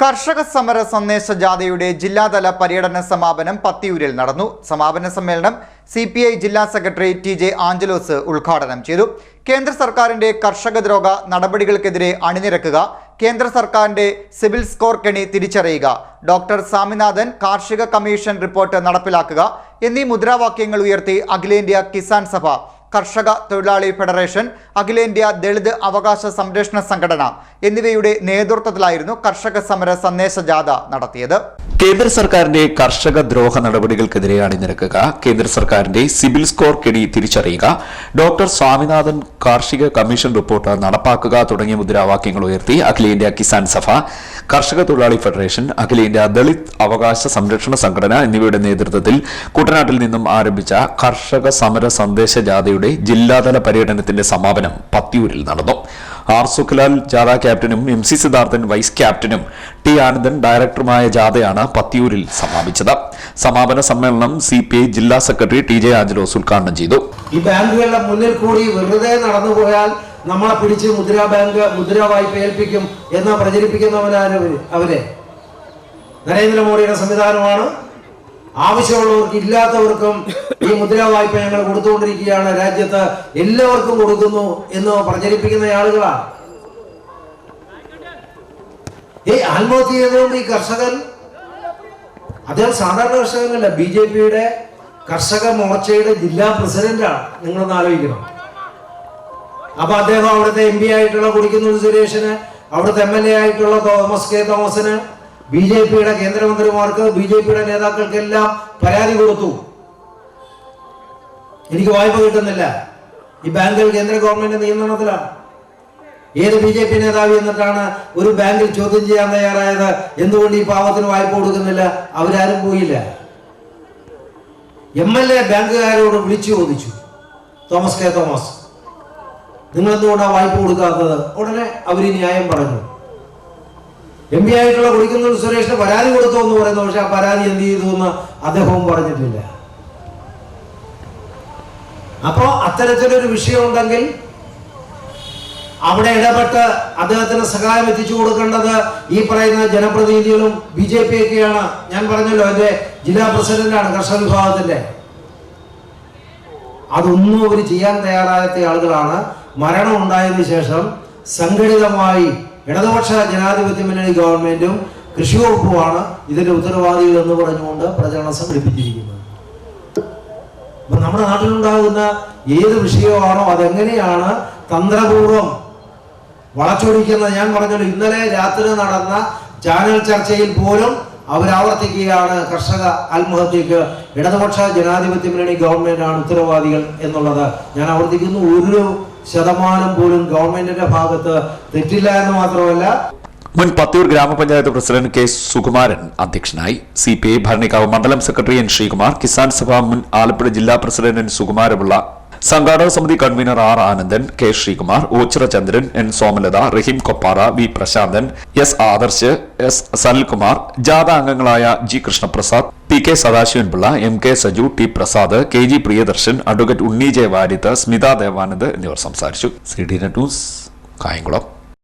കർഷക സമര സന്ദേശ ജാഥയുടെ ജില്ലാതല പര്യടന സമാപനം പത്തിയൂരിൽ നടന്നു. സമാപന സമ്മേളനം സി പി ഐ ജില്ലാ സെക്രട്ടറി ടി ജെ ആഞ്ചലോസ് ഉദ്ഘാടനം ചെയ്തു. കേന്ദ്ര സർക്കാരിന്റെ കർഷക ദ്രോഹ നടപടികൾക്കെതിരെ അണിനിരക്കുക. കേന്ദ്ര സർക്കാരിന്റെ സിവിൽ സ്കോർ കെണി തിരിച്ചറിയുക. ഡോക്ടർ സ്വാമിനാഥൻ കാർഷിക കമ്മീഷൻ റിപ്പോർട്ട് നടപ്പിലാക്കുക എന്നീ മുദ്രാവാക്യങ്ങൾ ഉയർത്തി അഖിലേന്ത്യാ കിസാൻ സഭ കർഷക തൊഴിലാളി ഫെഡറേഷൻ അഖിലേന്ത്യാ ദളിത് അവകാശ സംരക്ഷണ സംഘടന എന്നിവയുടെ നേതൃത്വത്തിലായിരുന്നു കർഷക സമര സന്ദേശ ജാഥ നടത്തിയത്. കേന്ദ്ര സർക്കാരിന്റെ കർഷക ദ്രോഹ നടപടികൾക്കെതിരെയാണ് നിരക്കുക കേന്ദ്ര സർക്കാരിന്റെ സിവിൽ സ്കോർ കെടി തിരിച്ചറിയുക. ഡോക്ടർ സ്വാമിനാഥൻ കാർഷിക കമ്മീഷൻ റിപ്പോർട്ട് നടപ്പാക്കുക തുടങ്ങിയ മുദ്രാവാക്യങ്ങൾ ഉയർത്തി അഖിലേന്ത്യാ കിസാൻ സഭ കർഷക തൊഴിലാളി ഫെഡറേഷൻ അഖിലേന്ത്യാ ദളിത് അവകാശ സംരക്ഷണ സംഘടന എന്നിവയുടെ നേതൃത്വത്തിൽ കുട്ടനാട്ടിൽ നിന്നും ആരംഭിച്ച കർഷക സമര സന്ദേശ ജാഥയുടെ ജില്ലാതല പര്യടനത്തിന്റെ സമാപനം പത്തിയൂരിൽ നടന്നു. ആർ സുഖലാൽ ജാഥ ക്യാപ്റ്റനും എം സി സിദ്ധാർത്ഥൻ വൈസ് ക്യാപ്റ്റനും ടി ആനന്ദൻ ഡയറക്ടറുമായ ജാഥയാണ് പത്തിയൂരിൽ സമാപിച്ചത്. സമാപന സമ്മേളനം സി പി ഐ ജില്ലാ സെക്രട്ടറി ടി ജെ ആഞ്ചലോസ് ഉദ്ഘാടനം ചെയ്തു. ഈ ബാങ്കുകളുടെ മുന്നിൽ കൂടി വെറുതെ നടന്നു പോയാൽ നമ്മളെ പിടിച്ച് മുദ്രാ ബാങ്ക് മുദ്ര വായ്പ ഏൽപ്പിക്കും എന്ന് പ്രചരിപ്പിക്കുന്നവരാണ് അവർ. നരേന്ദ്രമോദിയുടെ സംവിധാനമാണ് ആവശ്യമുള്ളവർക്ക് ഇല്ലാത്തവർക്കും ഈ മുദ്രാ വായ്പ ഞങ്ങൾ കൊടുത്തുകൊണ്ടിരിക്കുകയാണ്. രാജ്യത്ത് എല്ലാവർക്കും കൊടുക്കുന്നു എന്ന് പ്രചരിപ്പിക്കുന്ന ആളുകളാണ് ഈ ആത്മഹത്യ ചെയ്തുകൊണ്ട് ഈ കർഷകൻ അദ്ദേഹം സാധാരണ കർഷകനല്ല ബി ജെ പിയുടെ കർഷക മോർച്ചയുടെ ജില്ലാ പ്രസിഡന്റാണ്. നിങ്ങളൊന്ന് ആലോചിക്കണം. അപ്പൊ അദ്ദേഹം അവിടുത്തെ എം പി ആയിട്ടുള്ള കുടിക്കുന്നൂർ സുരേഷിന് അവിടുത്തെ എം എൽ എ ആയിട്ടുള്ള തോമസ് കെ തോമസിന് ബി ജെ പിയുടെ കേന്ദ്രമന്ത്രിമാർക്ക് ബി ജെ പിയുടെ നേതാക്കൾക്കെല്ലാം പരാതി കൊടുത്തു. എനിക്ക് വായ്പ കിട്ടുന്നില്ല. ഈ ബാങ്കിൽ കേന്ദ്ര ഗവൺമെന്റ് നിയന്ത്രണത്തിലാണ്. ഏത് ബി ജെ പി നേതാവ് എന്നിട്ടാണ് ഒരു ബാങ്കിൽ ചോദ്യം ചെയ്യാൻ തയ്യാറായത്? എന്തുകൊണ്ട് ഈ പാവത്തിന് വായ്പ കൊടുക്കുന്നില്ല? അവരാരും പോയില്ല. എം എൽ എ ബാങ്കുകാരോട് വിളിച്ചു ചോദിച്ചു. തോമസ് കെ തോമസ് നിങ്ങൾ എന്തുകൊണ്ടാണ് വായ്പ കൊടുക്കാത്തത്? ഉടനെ അവർ ന്യായം പറഞ്ഞു. എം പി ആയിട്ടുള്ള കുടിക്കുന്നൂർ സുരേഷിന് പരാതി കൊടുത്തു എന്ന് പറയുന്നു. പക്ഷെ ആ പരാതി എന്ത് ചെയ്തു എന്ന് അദ്ദേഹവും പറഞ്ഞിട്ടില്ല. അപ്പോ അത്തരത്തിലൊരു വിഷയം ഉണ്ടെങ്കിൽ അവിടെ ഇടപെട്ട് അദ്ദേഹത്തിന് സഹായം എത്തിച്ചു കൊടുക്കേണ്ടത് ഈ പറയുന്ന ജനപ്രതിനിധികളും ബി ജെ പി ഒക്കെയാണ് ഞാൻ പറഞ്ഞല്ലോ എന്റെ ജില്ലാ പ്രസിഡന്റാണ് കർഷക വിഭാഗത്തിന്റെ അതൊന്നും അവർ ചെയ്യാൻ തയ്യാറാകാത്ത ആളുകളാണ്. മരണം ഉണ്ടായതിനു ശേഷം സംഘടിതമായി ഇടതുപക്ഷ ജനാധിപത്യ മുന്നണി ഗവൺമെന്റും കൃഷി വകുപ്പുമാണ് ഇതിന്റെ ഉത്തരവാദികൾ എന്ന് പറഞ്ഞുകൊണ്ട് പ്രചരണം സംഘടിപ്പിച്ചിരിക്കുന്നത്. അപ്പൊ നമ്മുടെ നാട്ടിലുണ്ടാകുന്ന ഏത് വിഷയമാണോ അതെങ്ങനെയാണ് തന്ത്രപൂർവം വളച്ചൊടിക്കുന്നത്? ഞാൻ പറഞ്ഞല്ലോ ഇന്നലെ രാത്രി നടന്ന ചാനൽ ചർച്ചയിൽ പോലും അവരാവർത്തിക്കുകയാണ് കർഷക ആത്മഹത്യക്ക് ഇടതുപക്ഷ ജനാധിപത്യ മുന്നണി ഗവൺമെന്റാണ് ഉത്തരവാദികൾ എന്നുള്ളത് ഞാൻ ആവർത്തിക്കുന്നു. ഒരു ശതമാനം പോലും ഗവൺമെന്റിന്റെ ഭാഗത്ത് തെറ്റില്ല എന്ന് മാത്രമല്ല. മുൻ പത്തൂർ ഗ്രാമപഞ്ചായത്ത് പ്രസിഡന്റ് കെ സുകുമാരൻ അധ്യക്ഷനായി സി പി ഐ ഭരണിക്കാവ് മണ്ഡലം സെക്രട്ടറി എൻ ശ്രീകുമാർ കിസാൻ സഭ മുൻ ആലപ്പുഴ ജില്ലാ പ്രസിഡന്റ് എൻ സുകുമാരപിള്ള സംഘാടക സമിതി convener R Anandan K Sreekumar Ochira Chandran N Somalatha Raheem Koppara V Prashanthan S Adarsh S Sanilkumar ജാഥ അംഗങ്ങളായ G Krishnaprasad K Sadasivanpillai M K Saju T Prasad K G Priyadarshan advocate Unni J Varyath Smitha Devanand എന്നിവർ സംസാരിച്ചു. C D net news Kayamkulam.